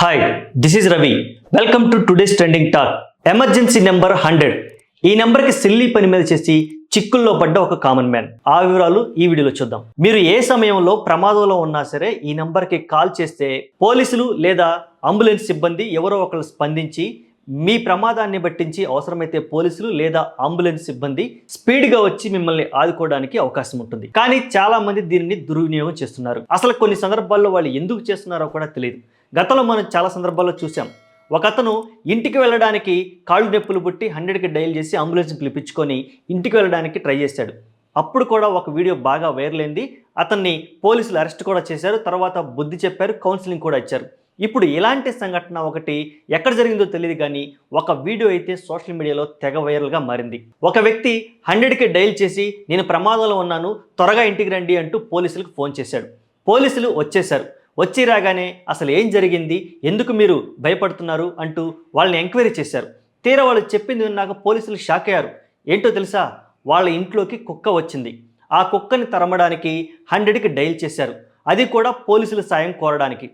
Hi this is Ravi welcome to today's trending talk emergency number hundred ఈ నెంబర్కి silly పని మీద చేసి చిక్కుల్లో పడ్డ ఒక కామన్ మ్యాన్ ఆ వివరాలు ఈ వీడియోలో చూద్దాం. మీరు ఏ సమయంలో ప్రమాదంలో ఉన్నా సరే ఈ నెంబర్కి కాల్ చేస్తే పోలీసులు లేదా అంబులెన్స్ సిబ్బంది ఎవరో ఒకరు స్పందించి మీ ప్రమాదాన్ని బట్టించి అవసరమైతే పోలీసులు లేదా అంబులెన్స్ సిబ్బంది స్పీడ్గా వచ్చి మిమ్మల్ని ఆదుకోవడానికి అవకాశం ఉంటుంది. కానీ చాలా మంది దీనిని దుర్వినియోగం చేస్తున్నారు. అసలు కొన్ని సందర్భాల్లో వాళ్ళు ఎందుకు చేస్తున్నారో కూడా తెలియదు. గతంలో మనం చాలా సందర్భాల్లో చూసాం ఒక అతను ఇంటికి వెళ్ళడానికి కాళ్ళు నొప్పులు పుట్టి హండ్రెడ్కి డైల్ చేసి అంబులెన్స్ పిలిపించుకొని ఇంటికి వెళ్ళడానికి ట్రై చేశాడు. అప్పుడు కూడా ఒక వీడియో బాగా వైరల్ అయింది. అతన్ని పోలీసులు అరెస్ట్ కూడా చేశారు. తర్వాత బుద్ధి చెప్పారు కౌన్సిలింగ్ కూడా ఇచ్చారు. ఇప్పుడు ఇలాంటి సంఘటన ఒకటి ఎక్కడ జరిగిందో తెలియదు కానీ ఒక వీడియో అయితే సోషల్ మీడియాలో తెగ వైరల్గా మారింది. ఒక వ్యక్తి హండ్రెడ్కి డైల్ చేసి నేను ప్రమాదంలో ఉన్నాను త్వరగా ఇంటికి రండి అంటూ పోలీసులకు ఫోన్ చేశాడు. పోలీసులు వచ్చేశారు. వచ్చి రాగానే అసలు ఏం జరిగింది? ఎందుకు మీరు భయపడుతున్నారు? అంటూ వాళ్ళని ఎంక్వైరీ చేశారు. తీరా వాళ్ళు చెప్పింది విన్నాక పోలీసులు షాక్ అయ్యారు. ఏంటో తెలుసా? వాళ్ళ ఇంట్లోకి కుక్క వచ్చింది. ఆ కుక్కని తరమడానికి హండ్రెడ్కి డైల్ చేశారు. అది కూడా పోలీసుల సాయం కోరడానికి.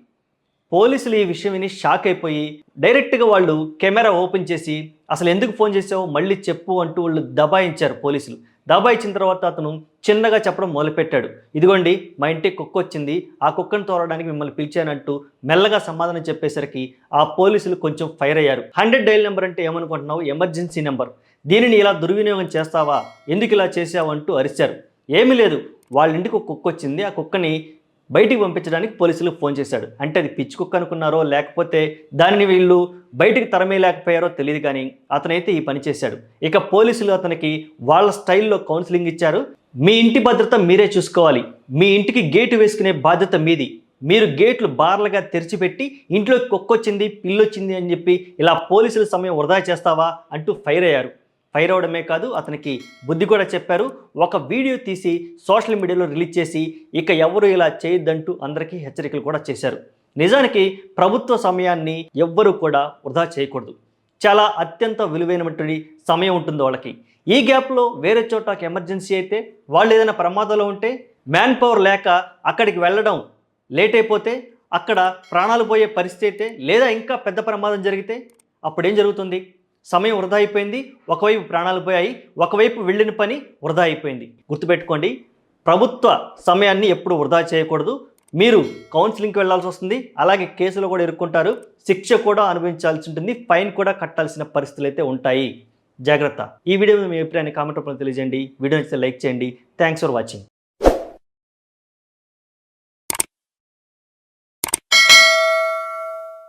పోలీసులు ఈ విషయం విని షాక్ అయిపోయి డైరెక్ట్గా వాళ్ళు కెమెరా ఓపెన్ చేసి అసలు ఎందుకు ఫోన్ చేసావు? మళ్ళీ చెప్పు అంటూ వాళ్ళు దబాయించారు పోలీసులు. దబాయించిన తర్వాత అతను చిన్నగా చెప్పడం మొదలుపెట్టాడు. ఇదిగోండి మా ఇంటికి కుక్క వచ్చింది. ఆ కుక్కను తోరడానికి మిమ్మల్ని పిలిచానంటూ మెల్లగా సమాధానం చెప్పేసరికి ఆ పోలీసులు కొంచెం ఫైర్ అయ్యారు. హండ్రెడ్ డైల్ నెంబర్ అంటే ఏమనుకుంటున్నావు? Emergency number. దీనిని ఇలా దుర్వినియోగం చేస్తావా? ఎందుకు ఇలా చేసావు అంటూ అరిచారు. ఏమీ లేదు. వాళ్ళ ఇంటికి ఒక కుక్క వచ్చింది. ఆ కుక్కని బయటికి పంపించడానికి పోలీసులకు ఫోన్ చేశాడు. అంటే అది పిచ్చి కుక్క అనుకున్నారో లేకపోతే దానిని వీళ్ళు బయటికి తరమేయలేకపోయారో తెలియదు కానీ అతనైతే ఈ పని చేశాడు. ఇక పోలీసులు అతనికి వాళ్ళ స్టైల్లో కౌన్సిలింగ్ ఇచ్చారు. మీ ఇంటి భద్రత మీరే చూసుకోవాలి. మీ ఇంటికి గేటు వేసుకునే బాధ్యత మీది. మీరు గేట్లు బార్లుగా తెరిచిపెట్టి ఇంట్లోకి కుక్కొచ్చింది పిల్లొచ్చింది అని చెప్పి ఇలా పోలీసుల సమయం వృధా చేస్తావా అంటూ ఫైర్ అయ్యారు. ఫైర్ అవడమే కాదు అతనికి బుద్ధి కూడా చెప్పారు. ఒక వీడియో తీసి సోషల్ మీడియాలో రిలీజ్ చేసి ఇక ఎవరు ఇలా చేయొద్దంటూ అందరికీ హెచ్చరికలు కూడా చేశారు. నిజానికి ప్రభుత్వ సమయాన్ని ఎవ్వరూ కూడా వృధా చేయకూడదు. చాలా అత్యంత విలువైనటువంటి సమయం ఉంటుంది వాళ్ళకి. ఈ గ్యాప్లో వేరే చోట ఒక ఎమర్జెన్సీ అయితే వాళ్ళు ఏదైనా ప్రమాదంలో ఉంటే మ్యాన్ పవర్ లేక అక్కడికి వెళ్ళడం లేట్ అయిపోతే అక్కడ ప్రాణాలు పోయే పరిస్థితి అయితే లేదా ఇంకా పెద్ద ప్రమాదం జరిగితే అప్పుడేం జరుగుతుంది? సమయం వృధా అయిపోయింది ఒకవైపు ప్రాణాలు పోయాయి ఒకవైపు వెళ్ళిన పని వృధా అయిపోయింది. గుర్తుపెట్టుకోండి ప్రభుత్వ సమయాన్ని ఎప్పుడు వృధా చేయకూడదు. మీరు కౌన్సిలింగ్కి వెళ్ళాల్సి వస్తుంది అలాగే కేసులు కూడా ఇరుక్కుంటారు శిక్ష కూడా అనుభవించాల్సి ఉంటుంది ఫైన్ కూడా కట్టాల్సిన పరిస్థితులు అయితే ఉంటాయి. జాగ్రత్త. ఈ వీడియో మీ అభిప్రాయాన్ని కామెంట్ రూపంలో తెలియజేయండి. వీడియో నచ్చితే లైక్ చేయండి. Thanks for watching